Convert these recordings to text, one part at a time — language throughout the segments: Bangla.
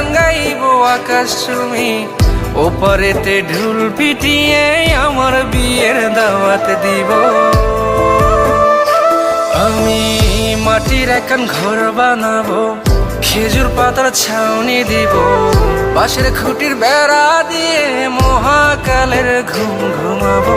গান গাইব আকাশ চুমি। ওপরেতে ঢুল পিটিয়ে আমার বিয়ের দাওয়াত দিব। আমি মাটির এখন ঘর বানাবো, খেজুর পাতার ছাউনি দিব। বাঁশের খুঁটির বেড়া দিয়ে মহাকালের ঘুম ঘুমাবো।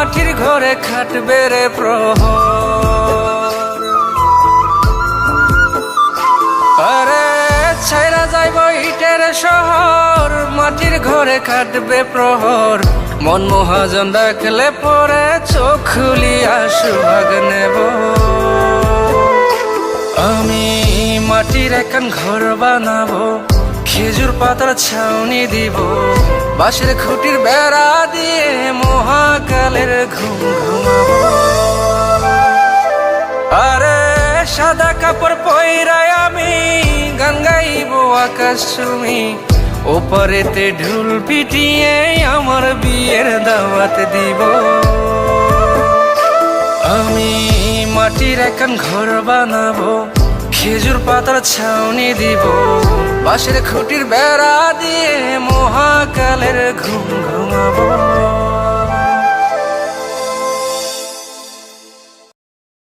মাটির ঘরে খাটবে রে প্রহর। আরে, ছাইরা যাইব ইটের শহর, মাটির ঘরে কাটবে প্রহর। মন মহাজন ডাকলে পরে চোখ খুলিয়া সুভাগ নেব। আমি মাটির এখন ঘর বানাবো, খেজুর পাতার ছাউনি দিব, বাঁশের খুঁটির বেড়া দিয়ে মহাকালের ঘুম ঘুমাবো আরে সাদা কাপড় পয়রায় আমি গান গাইব আকাশ চুমি ওপরেতে ঢুল পিটিয়ে আমার বিয়ের দাওয়াত দিব। আমি মাটির এখন ঘর বানাবো, খেজুর পাতার ছাউনি দিব। বাঁশের খুঁটির বেড়া দিয়ে মহাকালের ঘুম ঘুমাবো।